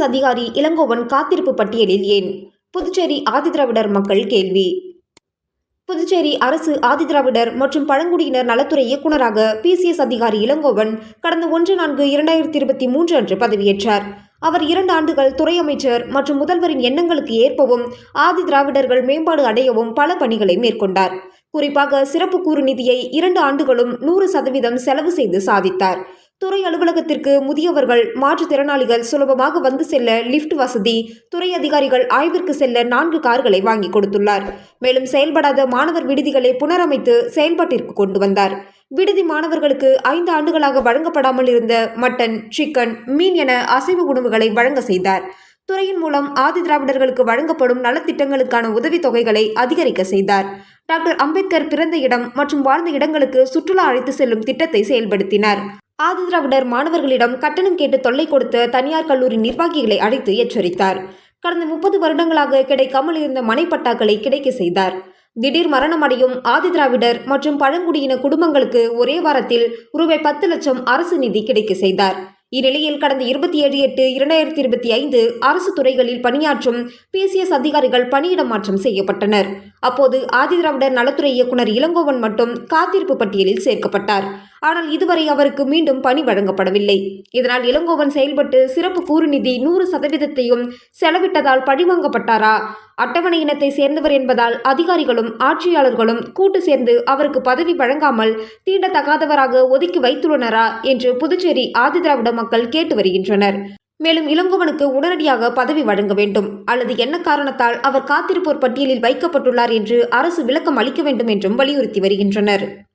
அதிகாரி இளங்கோவன் காத்திருப்பு பட்டியலில் ஏன்? புதுச்சேரி ஆதிதிராவிடர் மக்கள் கேள்வி. புதுச்சேரி அரசு ஆதிதிராவிடர் மற்றும் பழங்குடியினர் நலத்துறை இயக்குநராக பிசிஎஸ் அதிகாரி இளங்கோவன் கடந்த ஒன்று நான்கு இரண்டாயிரத்தி இருபத்தி மூன்று அன்று பதவியேற்றார். அவர் இரண்டு ஆண்டுகள் துறை அமைச்சர் மற்றும் முதல்வரின் எண்ணங்களுக்கு ஏற்பவும் ஆதி திராவிடர்கள் மேம்பாடு அடையவும் பல பணிகளை மேற்கொண்டார். குறிப்பாக சிறப்பு கூறு நிதியை இரண்டு ஆண்டுகளும் நூறு சதவீதம் செலவு செய்து சாதித்தார். துறை அலுவலகத்திற்கு முதியவர்கள் மாற்றுத்திறனாளிகள் சுலபமாக வந்து செல்ல லிஃப்ட் வசதி துறை அதிகாரிகள் ஆய்விற்கு செல்ல நான்கு கார்களை வாங்கி கொடுத்துள்ளார். மேலும் செயல்படாத மாணவர் விடுதிகளை புனரமைத்து செயல்பாட்டிற்கு கொண்டு வந்தார். விடுதி மாணவர்களுக்கு ஐந்து ஆண்டுகளாக வழங்கப்படாமல் இருந்த மட்டன் சிக்கன் மீன் என அசைவ உணவுகளை வழங்க செய்தார். துறையின் மூலம் ஆதி திராவிடர்களுக்கு வழங்கப்படும் நலத்திட்டங்களுக்கான உதவித் தொகைகளை அதிகரிக்க செய்தார். டாக்டர் அம்பேத்கர் பிறந்த இடம் மற்றும் வாழ்ந்த இடங்களுக்கு சுற்றுலா அழைத்து செல்லும் திட்டத்தை செயல்படுத்தினார். ஆதி திராவிடர் மாணவர்களிடம் கட்டணம் கேட்டு தொல்லை கொடுத்த தனியார் கல்லூரி நிர்வாகிகளை அழைத்து எச்சரித்தார். கடந்த முப்பது வருடங்களாக கிடைக்காமல் இருந்த மனைப்பட்டாக்களை கிடைக்க செய்தார். திடீர் மரணமடையும் ஆதி திராவிடர் மற்றும் பழங்குடியின குடும்பங்களுக்கு ஒரே வாரத்தில் ரூபாய் பத்து லட்சம் அரசு நிதி கிடைக்க செய்தார். இந்நிலையில் கடந்த இருபத்தி ஏழு எட்டு இரண்டாயிரத்தி இருபத்தி ஐந்து அரசு துறைகளில் பணியாற்றும் பிசிஎஸ் அதிகாரிகள் பணியிட மாற்றம் செய்யப்பட்டனர். அப்போது ஆதிதிராவிடர் நலத்துறை இயக்குனர் இளங்கோவன் மட்டும் காத்திருப்பு பட்டியலில் சேர்க்கப்பட்டார். ஆனால் இதுவரை அவருக்கு மீண்டும் பணி வழங்கப்படவில்லை. இதனால் இளங்கோவன் செயல்பட்டு சிறப்பு கூறு நிதி நூறு சதவீதத்தையும் செலவிட்டதால் பழிவாங்கப்பட்டாரா? அட்டவணை இனத்தை சேர்ந்தவர் என்பதால் அதிகாரிகளும் ஆட்சியாளர்களும் கூட்டு சேர்ந்து அவருக்கு பதவி வழங்காமல் தீண்டத்தகாதவராக ஒதுக்கி வைத்துள்ளனரா? என்று புதுச்சேரி ஆதிதிராவிட மக்கள் கேட்டு வருகின்றனர். மேலும் இளங்கோவனுக்கு உடனடியாக பதவி வழங்க வேண்டும். அல்லது என்ன காரணத்தால் அவர் காத்திருப்போர் பட்டியலில் வைக்கப்பட்டுள்ளார் என்று அரசு விளக்கம் அளிக்க வேண்டும் என்றும் வலியுறுத்தி வருகின்றனர்.